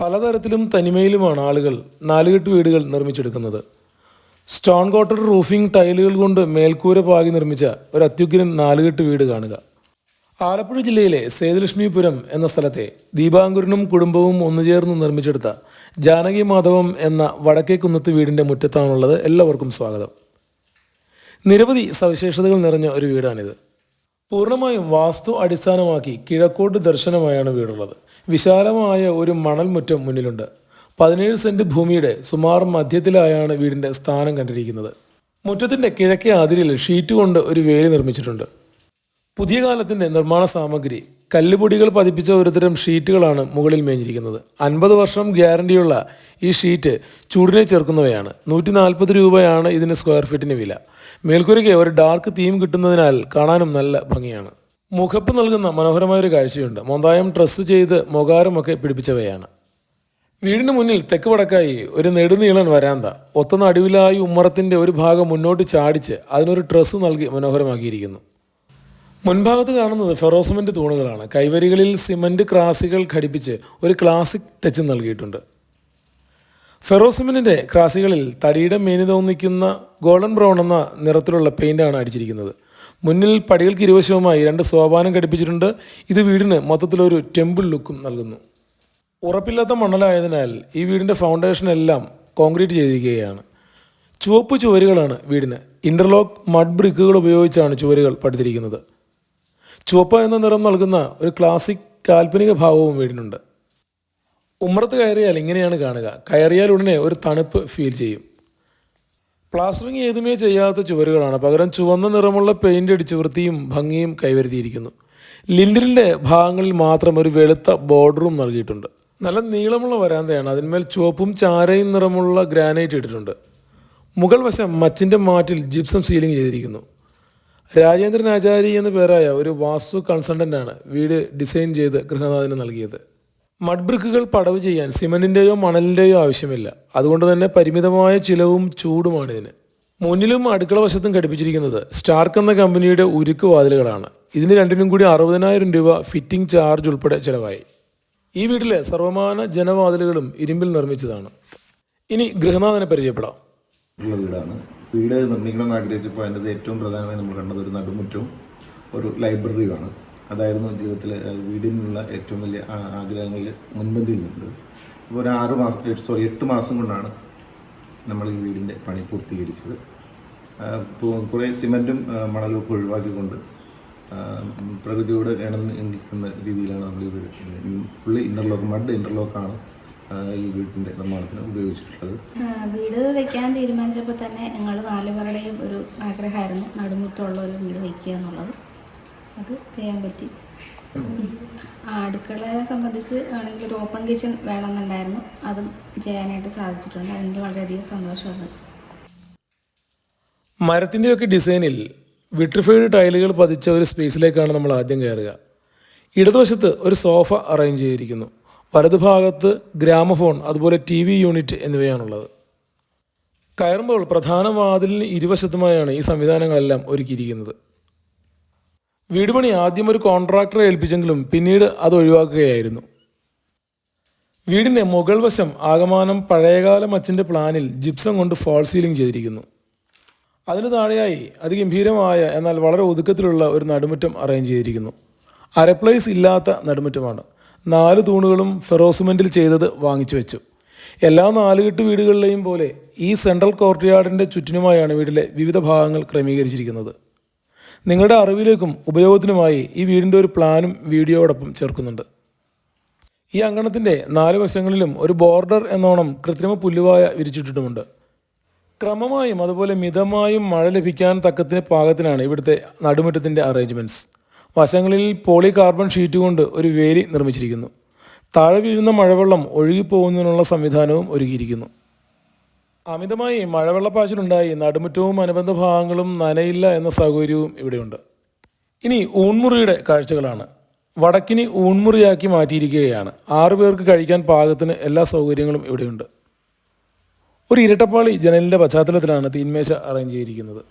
പലതരത്തിലും തനിമയിലുമാണ് ആളുകൾ നാലുകെട്ട് വീടുകൾ നിർമ്മിച്ചെടുക്കുന്നത്. സ്റ്റോൺ കോട്ടർ റൂഫിംഗ് ടൈലുകൾ കൊണ്ട് മേൽക്കൂര പാകി നിർമ്മിച്ച ഒരു അത്യുഗ്രൻ നാലുകെട്ട് വീട് കാണുക. ആലപ്പുഴ ജില്ലയിലെ സേതുലക്ഷ്മിപുരം എന്ന സ്ഥലത്തെ ദീപാങ്കുരനും കുടുംബവും ഒന്നുചേർന്ന് നിർമ്മിച്ചെടുത്ത ജാനകി മാധവം എന്ന വടക്കേ കുന്നത്ത് വീടിന്റെ മുറ്റത്താണുള്ളത് എല്ലാവർക്കും സ്വാഗതം. നിരവധി സവിശേഷതകൾ നിറഞ്ഞ ഒരു വീടാണിത്. പൂർണമായും വാസ്തു അടിസ്ഥാനമാക്കി കിഴക്കോട്ട് ദർശനമായാണ് വീടുള്ളത്. വിശാലമായ ഒരു മണൽ മുറ്റം മുന്നിലുണ്ട്. പതിനേഴ് സെന്റ് ഭൂമിയുടെ സുമാർ മധ്യത്തിലായാണ് വീടിന്റെ സ്ഥാനം കണ്ടിരിക്കുന്നത്. മുറ്റത്തിന്റെ കിഴക്കേ അതിരിൽ ഷീറ്റ് കൊണ്ട് ഒരു വേലി നിർമ്മിച്ചിട്ടുണ്ട്. പുതിയ കാലത്തിന്റെ നിർമ്മാണ സാമഗ്രി കല്ലുപൊടികൾ പതിപ്പിച്ച ഒരുതരം ഷീറ്റുകളാണ് മുകളിൽ മേഞ്ഞിരിക്കുന്നത്. അൻപത് വർഷം ഗ്യാരണ്ടിയുള്ള ഈ ഷീറ്റ് ചൂടിനെ ചേർക്കുന്നവയാണ്. നൂറ്റി നാൽപ്പത് രൂപയാണ് ഇതിന് സ്ക്വയർ ഫീറ്റിന് വില. മേൽക്കൂരയ്ക്ക് ഒരു ഡാർക്ക് തീം കിട്ടുന്നതിനാൽ കാണാനും നല്ല ഭംഗിയാണ്. മുഖപ്പ് നൽകുന്ന മനോഹരമായ ഒരു കാഴ്ചയുണ്ട്. മൊന്തായം ഡ്രസ്സ് ചെയ്ത് മുഖാരമൊക്കെ പിടിപ്പിച്ചവയാണ്. വീടിന് മുന്നിൽ തെക്ക് വടക്കായി ഒരു നെടുനീളൻ വരാന്ത. ഒത്ത നടുവിലായി ഉമ്മറത്തിന്റെ ഒരു ഭാഗം മുന്നോട്ട് ചാടിച്ച് അതിനൊരു ഡ്രസ്സ് നൽകി മനോഹരമാക്കിയിരിക്കുന്നു. മുൻഭാഗത്ത് കാണുന്നത് ഫെറോസമെന്റ് തൂണുകളാണ്. കൈവരികളിൽ സിമന്റ് ക്രാസികൾ ഘടിപ്പിച്ച് ഒരു ക്ലാസിക് ടച്ച് നൽകിയിട്ടുണ്ട്. ഫെറോസിമെന്റിന്റെ ക്രാസികളിൽ തടിയുടെ മേനി തോന്നിക്കുന്ന ഗോൾഡൻ ബ്രൗൺ എന്ന നിറത്തിലുള്ള പെയിന്റാണ് അടിച്ചിരിക്കുന്നത്. മുന്നിൽ പടികൾക്ക് ഇരുവശവുമായി രണ്ട് സോപാനം ഘടിപ്പിച്ചിട്ടുണ്ട്. ഇത് വീടിന് മൊത്തത്തിലൊരു ടെമ്പിൾ ലുക്കും നൽകുന്നു. ഉറപ്പില്ലാത്ത മണലായതിനാൽ ഈ വീടിന്റെ ഫൗണ്ടേഷൻ എല്ലാം കോൺക്രീറ്റ് ചെയ്തിരിക്കുകയാണ്. ചുവപ്പ് ചുവരുകളാണ് വീടിന്. ഇന്റർലോക്ക് മഡ് ബ്രിക്കുകൾ ഉപയോഗിച്ചാണ് ചുവരുകൾ പടുത്തിരിക്കുന്നത്. ചുവപ്പ് എന്ന നിറം നൽകുന്ന ഒരു ക്ലാസിക് കാൽപ്പനിക ഭാവവും വീടിനുണ്ട്. ഉമ്മറത്ത് കയറിയാൽ ഇങ്ങനെയാണ് കാണുക. കയറിയാൽ ഉടനെ ഒരു തണുപ്പ് ഫീൽ ചെയ്യും. പ്ലാസ്റ്ററിങ് ഏതുമേ ചെയ്യാത്ത ചുവരുകളാണ്. പകരം ചുവന്ന നിറമുള്ള പെയിന്റ് അടിച്ച് വൃത്തിയും ഭംഗിയും കൈവരുത്തിയിരിക്കുന്നു. ലിൻഡലിന്റെ ഭാഗങ്ങളിൽ മാത്രം ഒരു വെളുത്ത ബോർഡറും നൽകിയിട്ടുണ്ട്. നല്ല നീളമുള്ള വരാന്തയാണ്. അതിന്മേൽ ചുവപ്പും ചാരയും നിറമുള്ള ഗ്രാനൈറ്റ് ഇട്ടിട്ടുണ്ട്. മുഗൾ വശം മച്ചിന്റെ മാറ്റിൽ ജിപ്സം സീലിംഗ് ചെയ്തിരിക്കുന്നു. രാജേന്ദ്രൻ ആചാരി എന്ന പേരായ ഒരു വാസ്തു കൺസൾട്ടന്റാണ് വീട് ഡിസൈൻ ചെയ്ത് ഗൃഹനാഥന് നൽകിയത്. മഡ് ബ്രിക്കുകൾ പടവ് ചെയ്യാൻ സിമന്റിന്റെയോ മണലിന്റെയോ ആവശ്യമില്ല. അതുകൊണ്ട് തന്നെ പരിമിതമായ ചിലവും ചൂടുമാണ് ഇതിന്. മുന്നിലും അടുക്കള വശത്തും ഘടിപ്പിച്ചിരിക്കുന്നത് സ്റ്റാർക്ക് എന്ന കമ്പനിയുടെ ഉരുക്ക് വാതിലുകളാണ്. ഇതിന് രണ്ടിനും കൂടി അറുപതിനായിരം രൂപ ഫിറ്റിംഗ് ചാർജ് ഉൾപ്പെടെ ചിലവായി. ഈ വീട്ടിലെ സർവമാന ജനവാതിലുകളും ഇരുമ്പിൽ നിർമ്മിച്ചതാണ്. ഇനി ഗൃഹനാഥനെ പരിചയപ്പെടാം. വീടാണ്. വീട് നിർമ്മിക്കണമെന്ന് ആഗ്രഹിച്ചപ്പോൾ അതിന്റെ ഏറ്റവും പ്രധാനമായി നമ്മൾ കണ്ടത് ഒരു നടുമുറ്റവും ഒരു ലൈബ്രറിയുമാണ്. അതായിരുന്നു ജീവിതത്തിൽ വീടിനുള്ള ഏറ്റവും വലിയ ആഗ്രഹങ്ങളിൽ മുൻപന്തിയിൽ അപ്പോൾ ഒരു ആറ് മാസം സോറി എട്ട് മാസം കൊണ്ടാണ് നമ്മൾ ഈ വീടിന്റെ പണി പൂർത്തീകരിച്ചത്. കുറേ സിമന്റും മണലും ഒക്കെ ഒഴിവാക്കിക്കൊണ്ട് പ്രകൃതിയോട് ഇണന്ന് നിൽക്കുന്ന രീതിയിലാണ് നമ്മൾ ഈ വീട് ഫുള്ളി ഇന്റർലോക്ക് മഡ് ഇന്റർലോക്കാണ് ഈ വീടിന്റെ നിർമ്മാണത്തിന് ഉപയോഗിച്ചിട്ടുള്ളത്. വീട് വെക്കാൻ തീരുമാനിച്ചപ്പോൾ തന്നെ ഞങ്ങൾ നാലുപേരുടെയും ഒരു ആഗ്രഹമായിരുന്നു നടുമുറ്റമുള്ള ഒരു വീട് വെക്കുക എന്നുള്ളത്. അത് ചെയ്യാൻ പറ്റി. അടുക്കളയെ സംബന്ധിച്ച് ആണെങ്കിൽ ഒരു ഓപ്പൺ കിച്ചൺ വേണമെന്നുണ്ടായിരുന്നു. അതും ചെയ്യാനായിട്ട് സാധിച്ചിട്ടുണ്ട്. അതിന് വളരെയധികം സന്തോഷമുണ്ട്. മരത്തിന്റെയൊക്കെ ഡിസൈനിൽ വിട്രിഫൈഡ് ടൈലുകൾ പതിച്ച ഒരു സ്പേസിലേക്കാണ് നമ്മൾ ആദ്യം കയറുക. ഇടതുവശത്ത് ഒരു സോഫ അറേഞ്ച് ചെയ്തിരിക്കുന്നു. വലതുഭാഗത്ത് ഗ്രാമഫോൺ അതുപോലെ ടി വി യൂണിറ്റ് എന്നിവയാണുള്ളത്. കയറുമ്പോൾ പ്രധാന വാതിലിന് ഇരുവശത്തുമായാണ് ഈ സംവിധാനങ്ങളെല്ലാം ഒരുക്കിയിരിക്കുന്നത്. വീട് പണി ആദ്യം ഒരു കോൺട്രാക്ടറെ ഏൽപ്പിച്ചെങ്കിലും പിന്നീട് അത് ഒഴിവാക്കുകയായിരുന്നു. വീടിന്റെ മുകൾ വശം ആകമാനം പഴയകാല മച്ചിന്റെ പ്ലാനിൽ ജിപ്സം കൊണ്ട് ഫോൾ സീലിംഗ് ചെയ്തിരിക്കുന്നു. അതിന് താഴെയായി അതിഗംഭീരമായ എന്നാൽ വളരെ ഒതുക്കത്തിലുള്ള ഒരു നടുമുറ്റം അറേഞ്ച് ചെയ്തിരിക്കുന്നു. അരപ്ലേസ് ഇല്ലാത്ത നടുമുറ്റമാണ്. നാല് തൂണുകളും ഫെറോസിമെന്റിൽ ചെയ്തത് വാങ്ങിച്ചു വെച്ചു. എല്ലാ നാലുകെട്ട് വീടുകളിലെയും പോലെ ഈ സെൻട്രൽ കോർട്ട് യാർഡിന്റെ ചുറ്റിനുമായാണ് വീട്ടിലെ വിവിധ ഭാഗങ്ങൾ ക്രമീകരിച്ചിരിക്കുന്നത്. നിങ്ങളുടെ അറിവിലേക്കും ഉപയോഗത്തിനുമായി ഈ വീടിന്റെ ഒരു പ്ലാനും വീഡിയോയോടൊപ്പം ചേർക്കുന്നുണ്ട്. ഈ അങ്കണത്തിന്റെ നാല് വശങ്ങളിലും ഒരു ബോർഡർ എന്നോണം കൃത്രിമ പുല്ലുവായ വിരിച്ചിട്ടിട്ടുമുണ്ട്. ക്രമമായും അതുപോലെ മിതമായും മഴ ലഭിക്കാൻ തക്കത്തിന് പാകത്തിനാണ് ഇവിടുത്തെ നടുമുറ്റത്തിന്റെ അറേഞ്ച്മെന്റ്സ് വശങ്ങളിൽ പോളി കാർബൺ ഷീറ്റ് കൊണ്ട് ഒരു വേലി നിർമ്മിച്ചിരിക്കുന്നു. താഴെ വീഴുന്ന മഴവെള്ളം ഒഴുകിപ്പോകുന്നതിനുള്ള സംവിധാനവും ഒരുക്കിയിരിക്കുന്നു. അമിതമായി മഴവെള്ളപ്പാച്ചിലുണ്ടായി. നടുമുറ്റവും അനുബന്ധ ഭാഗങ്ങളും നനയില്ല എന്ന സൗകര്യവും ഇവിടെയുണ്ട്. ഇനി ഊൺമുറിയുടെ കാഴ്ചകളാണ്. വടക്കിനി ഊൺമുറിയാക്കി മാറ്റിയിരിക്കുകയാണ്. ആറു പേർക്ക് കഴിക്കാൻ പാകത്തിന് എല്ലാ സൗകര്യങ്ങളും ഇവിടെയുണ്ട്. ഒരു ഇരട്ടപ്പാളി ജനലിന്റെ പശ്ചാത്തലത്തിലാണ് തീന്മേശ അറേഞ്ച് ചെയ്തിരിക്കുന്നത്.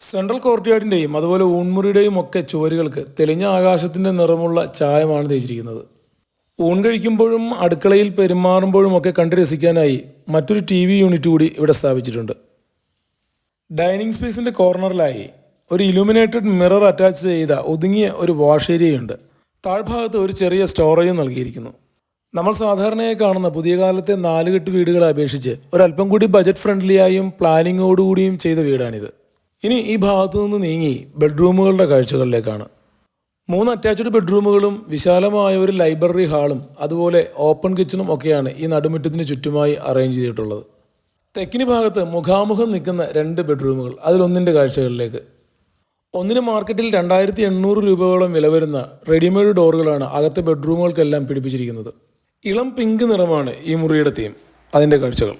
സെൻട്രൽ കോർട്ട്യാർഡിന്റെയും അതുപോലെ ഊൺമുറിയുടെയും ഒക്കെ ചുവരുകൾക്ക് തെളിഞ്ഞ ആകാശത്തിന്റെ നിറമുള്ള ചായമാണ് തേച്ചിരിക്കുന്നത്. ഊൺ കഴിക്കുമ്പോഴും അടുക്കളയിൽ പെരുമാറുമ്പോഴും ഒക്കെ കണ്ടു രസിക്കാനായി മറ്റൊരു ടി വി യൂണിറ്റ് കൂടി ഇവിടെ സ്ഥാപിച്ചിട്ടുണ്ട്. ഡൈനിങ് സ്പേസിന്റെ കോർണറിലായി ഒരു ഇലുമിനേറ്റഡ് മിറർ അറ്റാച്ച് ചെയ്ത ഒതുങ്ങിയ ഒരു വാഷ് ഏരിയയുണ്ട്. താഴ്ഭാഗത്ത് ഒരു ചെറിയ സ്റ്റോറേജും നൽകിയിരിക്കുന്നു. നമ്മൾ സാധാരണയായി കാണുന്ന പുതിയ കാലത്തെ നാലുകെട്ട് വീടുകളെ അപേക്ഷിച്ച് ഒരല്പം കൂടി ബജറ്റ് ഫ്രണ്ട്ലിയായും പ്ലാനിങ്ങോടുകൂടിയും ചെയ്ത വീടാണിത്. ഇനി ഈ ഭാഗത്തു നിന്ന് നീങ്ങി ബെഡ്റൂമുകളുടെ കാഴ്ചകളിലേക്കാണ്. മൂന്ന് അറ്റാച്ച്ഡ് ബെഡ്റൂമുകളും വിശാലമായ ഒരു ലൈബ്രറി ഹാളും അതുപോലെ ഓപ്പൺ കിച്ചണും ഒക്കെയാണ് ഈ നടുമുറ്റത്തിന് ചുറ്റുമായി അറേഞ്ച് ചെയ്തിട്ടുള്ളത്. തെക്കിന് ഭാഗത്ത് മുഖാമുഖം നിൽക്കുന്ന രണ്ട് ബെഡ്റൂമുകൾ അതിലൊന്നിന്റെ കാഴ്ചകളിലേക്ക്. ഒന്നിന് മാർക്കറ്റിൽ രണ്ടായിരത്തി എണ്ണൂറ് രൂപയോളം വില വരുന്ന റെഡിമെയ്ഡ് ഡോറുകളാണ് അകത്തെ ബെഡ്റൂമുകൾക്കെല്ലാം പിടിപ്പിച്ചിരിക്കുന്നത്. ഇളം പിങ്ക് നിറമാണ് ഈ മുറിയുടെ തീം അതിന്റെ കാഴ്ചകൾ.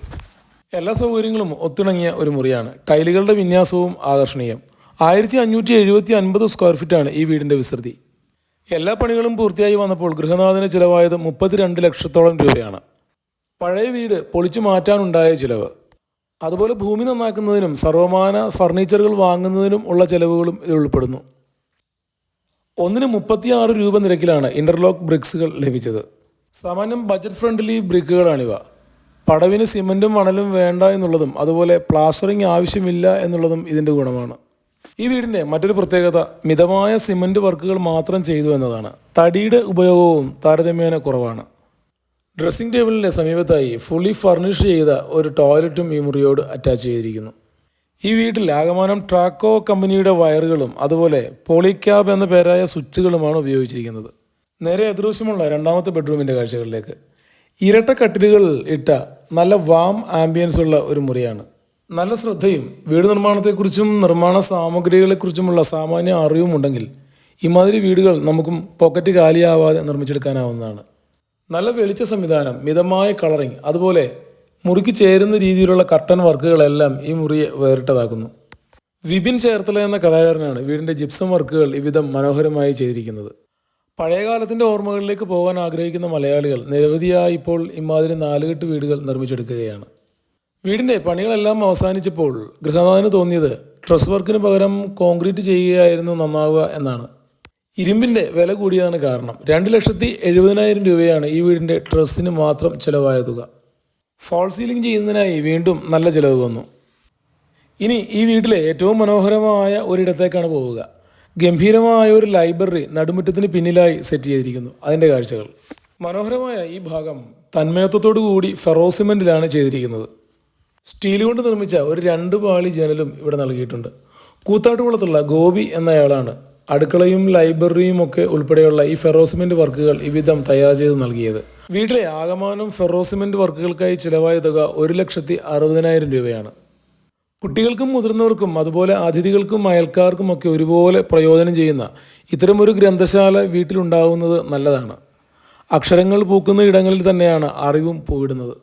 എല്ലാ സൗകര്യങ്ങളും ഒത്തിണങ്ങിയ ഒരു മുറിയാണ്. ടൈലുകളുടെ വിന്യാസവും ആകർഷണീയം. ആയിരത്തി അഞ്ഞൂറ്റി എഴുപത്തി അൻപത് സ്ക്വയർ ഫീറ്റാണ് ഈ വീടിന്റെ വിസ്തൃതി. എല്ലാ പണികളും പൂർത്തിയായി വന്നപ്പോൾ ഗൃഹനാഥന് ചിലവായത് മുപ്പത്തിരണ്ട് ലക്ഷത്തോളം രൂപയാണ്. പഴയ വീട് പൊളിച്ചു മാറ്റാനുണ്ടായ ചിലവ്. അതുപോലെ ഭൂമി നന്നാക്കുന്നതിനും സർവമാന ഫർണിച്ചറുകൾ വാങ്ങുന്നതിനും ഉള്ള ചിലവുകളും ഇതിൽ ഉൾപ്പെടുന്നു. ഒന്നിന് മുപ്പത്തിയാറ് രൂപ നിരക്കിലാണ് ഇന്റർലോക്ക് ബ്രിക്സുകൾ ലഭിച്ചത്. സാമാന്യം ബജറ്റ് ഫ്രണ്ട്ലി ബ്രിക്കുകളാണിവ പടവിന് സിമന്റും മണലും വേണ്ട എന്നുള്ളതും അതുപോലെ പ്ലാസ്റ്ററിങ് ആവശ്യമില്ല എന്നുള്ളതും ഇതിന്റെ ഗുണമാണ്. ഈ വീടിന്റെ മറ്റൊരു പ്രത്യേകത മിതമായ സിമന്റ് വർക്കുകൾ മാത്രം ചെയ്തു എന്നതാണ്. തടിയുടെ ഉപയോഗവും താരതമ്യേന കുറവാണ്. ഡ്രസ്സിംഗ് ടേബിളിന്റെ സമീപത്തായി ഫുള്ളി ഫർണിഷ് ചെയ്ത ഒരു ടോയ്ലറ്റും ഈ മുറിയോട് അറ്റാച്ച് ചെയ്തിരിക്കുന്നു. ഈ വീട്ടിൽ ആകമാനം ട്രാക്കോ കമ്പനിയുടെ വയറുകളും അതുപോലെ പോളിക്യാബ് എന്ന പേരായ സ്വിച്ചുകളുമാണ് ഉപയോഗിച്ചിരിക്കുന്നത്. നേരെ എതിർവശമുള്ള രണ്ടാമത്തെ ബെഡ്റൂമിന്റെ കാഴ്ചകളിലേക്ക്. ഇരട്ട കട്ടിലുകൾ ഇട്ട നല്ല വാം ആംബിയൻസ് ഉള്ള ഒരു മുറിയാണ്. നല്ല ശ്രദ്ധയും വീട് നിർമ്മാണത്തെക്കുറിച്ചും നിർമ്മാണ സാമഗ്രികളെക്കുറിച്ചുമുള്ള സാമാന്യ അറിവും ഉണ്ടെങ്കിൽ ഇമാതിരി വീടുകൾ നമുക്കും പോക്കറ്റ് കാലിയാവാതെ നിർമ്മിച്ചെടുക്കാനാവുന്നതാണ്. നല്ല വെളിച്ച സംവിധാനം മിതമായ കളറിംഗ് അതുപോലെ മുറിക്ക് ചേരുന്ന രീതിയിലുള്ള കർട്ടൻ വർക്കുകളെല്ലാം ഈ മുറിയെ വേറിട്ടതാക്കുന്നു. വിപിൻ ചേർത്തല എന്ന കലാകാരനാണ് വീടിന്റെ ജിപ്സം വർക്കുകൾ ഇവിധം മനോഹരമായി ചെയ്തിരിക്കുന്നത്. പഴയകാലത്തിന്റെ ഓർമ്മകളിലേക്ക് പോകാൻ ആഗ്രഹിക്കുന്ന മലയാളികൾ നിരവധിയായി ഇപ്പോൾ ഇമാതിരി നാലുകെട്ട് വീടുകൾ നിർമ്മിച്ചെടുക്കുകയാണ്. വീടിന്റെ പണികളെല്ലാം അവസാനിച്ചപ്പോൾ ഗൃഹനാഥന് തോന്നിയത് ട്രസ് വർക്കിന് പകരം കോൺക്രീറ്റ് ചെയ്യുകയായിരുന്നു നന്നാവുക എന്നാണ്. ഇരുമ്പിന്റെ വില കൂടിയതാണ് കാരണം. രണ്ട് ലക്ഷത്തി എഴുപതിനായിരം രൂപയാണ് ഈ വീടിന്റെ ട്രസ്സിന് മാത്രം ചിലവായ തുക. ഫോൾ സീലിംഗ് ചെയ്യുന്നതിനായി വീണ്ടും നല്ല ചിലവ് വന്നു. ഇനി ഈ വീട്ടിലെ ഏറ്റവും മനോഹരമായ ഒരിടത്തേക്കാണ് പോവുക. ഗംഭീരമായ ഒരു ലൈബ്രറി നടുമുറ്റത്തിന് പിന്നിലായി സെറ്റ് ചെയ്തിരിക്കുന്നു. അതിന്റെ കാഴ്ചകൾ. മനോഹരമായ ഈ ഭാഗം തന്മയത്വത്തോടു കൂടി ഫെറോസിമെന്റിലാണ് ചെയ്തിരിക്കുന്നത്. സ്റ്റീൽ കൊണ്ട് നിർമ്മിച്ച ഒരു രണ്ട് പാളി ജനലും ഇവിടെ നൽകിയിട്ടുണ്ട്. കൂത്താട്ടുകുളത്തുള്ള ഗോപി എന്നയാളാണ് അടുക്കളയും ലൈബ്രറിയും ഒക്കെ ഉൾപ്പെടെയുള്ള ഈ ഫെറോസിമെന്റ് വർക്കുകൾ ഇവിധം തയ്യാർ ചെയ്ത് നൽകിയത്. വീട്ടിലെ ആകമാനം ഫെറോസിമെന്റ് വർക്കുകൾക്കായി ചിലവായ തുക ഒരു ലക്ഷത്തി അറുപതിനായിരം രൂപയാണ്. കുട്ടികൾക്കും മുതിർന്നവർക്കും അതുപോലെ അതിഥികൾക്കും അയൽക്കാർക്കും ഒക്കെ ഒരുപോലെ പ്രയോജനം ചെയ്യുന്ന ഇത്തരമൊരു ഗ്രന്ഥശാല വീട്ടിലുണ്ടാവുന്നത് നല്ലതാണ്. അക്ഷരങ്ങൾ പൂക്കുന്ന ഇടങ്ങളിൽ തന്നെയാണ് അറിവും പൂവിടുന്നത്.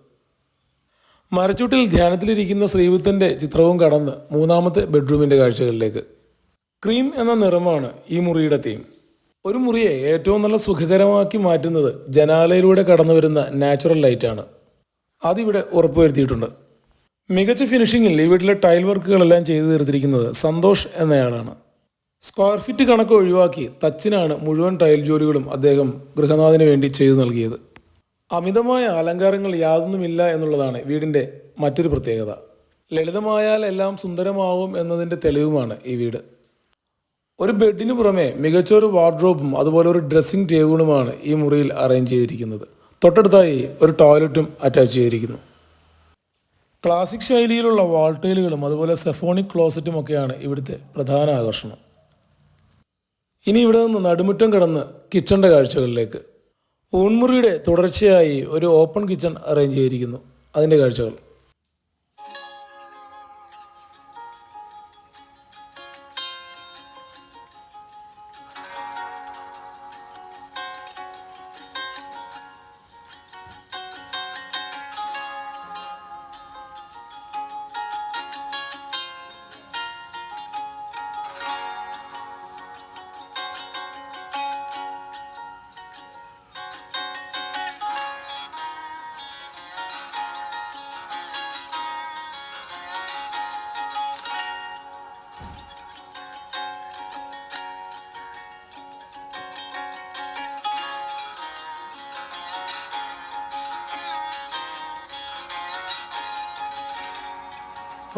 മരച്ചുട്ടിൽ ധ്യാനത്തിലിരിക്കുന്ന ശ്രീബുദ്ധന്റെ ചിത്രവും കടന്ന് മൂന്നാമത്തെ ബെഡ്റൂമിന്റെ കാഴ്ചകളിലേക്ക്. ക്രീം എന്ന നിറമാണ് ഈ മുറിയുടെ തീം ഒരു മുറിയെ ഏറ്റവും നല്ല സുഖകരമാക്കി മാറ്റുന്നത് ജനാലയിലൂടെ കടന്നു വരുന്ന നാച്ചുറൽ ലൈറ്റാണ് അതിവിടെ ഉറപ്പുവരുത്തിയിട്ടുണ്ട്. മികച്ച ഫിനിഷിങ്ങിൽ ഈ വീട്ടിലെ ടൈൽ വർക്കുകളെല്ലാം ചെയ്തു തീർത്തിരിക്കുന്നത് സന്തോഷ് എന്നയാളാണ്. സ്ക്വയർ ഫീറ്റ് കണക്ക് ഒഴിവാക്കി തച്ചിനാണ് മുഴുവൻ ടൈൽ ജോലികളും അദ്ദേഹം ഗൃഹനാഥിന് വേണ്ടി ചെയ്തു നൽകിയത്. അമിതമായ അലങ്കാരങ്ങൾ യാതൊന്നുമില്ല എന്നുള്ളതാണ് വീടിന്റെ മറ്റൊരു പ്രത്യേകത. ലളിതമായാൽ എല്ലാം സുന്ദരമാവും എന്നതിന്റെ തെളിവുമാണ് ഈ വീട്. ഒരു ബെഡിന് പുറമെ മികച്ച ഒരു വാർഡ്രോബും അതുപോലെ ഒരു ഡ്രസ്സിംഗ് ടേബിളുമാണ് ഈ മുറിയിൽ അറേഞ്ച് ചെയ്തിരിക്കുന്നത്. തൊട്ടടുത്തായി ഒരു ടോയ്ലറ്റും അറ്റാച്ച് ചെയ്തിരിക്കുന്നു. ക്ലാസിക് ശൈലിയിലുള്ള വാൾട്ടൈലുകളും അതുപോലെ സെഫോണിക് ക്ലോസറ്റും ഒക്കെയാണ് ഇവിടുത്തെ പ്രധാന ആകർഷണം. ഇനി ഇവിടെ നിന്ന് നടുമുറ്റം കടന്ന് കിച്ചന്റെ കാഴ്ചകളിലേക്ക്. ഊൺമുറിയുടെ തുടർച്ചയായി ഒരു ഓപ്പൺ കിച്ചൺ അറേഞ്ച് ചെയ്തിരിക്കുന്നു. അതിന്റെ കാഴ്ചകൾ.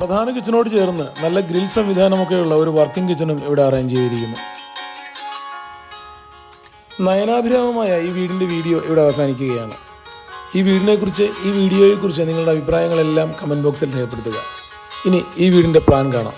പ്രധാന കിച്ചനോട് ചേർന്ന് നല്ല ഗ്രിൽ സംവിധാനമൊക്കെയുള്ള ഒരു വർക്കിംഗ് കിച്ചണും ഇവിടെ അറേഞ്ച് ചെയ്തിരിക്കുന്നു. നയനാഭിരാമമായ ഈ വീടിന്റെ വീഡിയോ ഇവിടെ അവസാനിക്കുകയാണ്. ഈ വീടിനെക്കുറിച്ച് ഈ വീഡിയോയെക്കുറിച്ച് നിങ്ങളുടെ അഭിപ്രായങ്ങളെല്ലാം കമന്റ് ബോക്സിൽ രേഖപ്പെടുത്തുക. ഇനി ഈ വീടിന്റെ പ്ലാൻ കാണാം.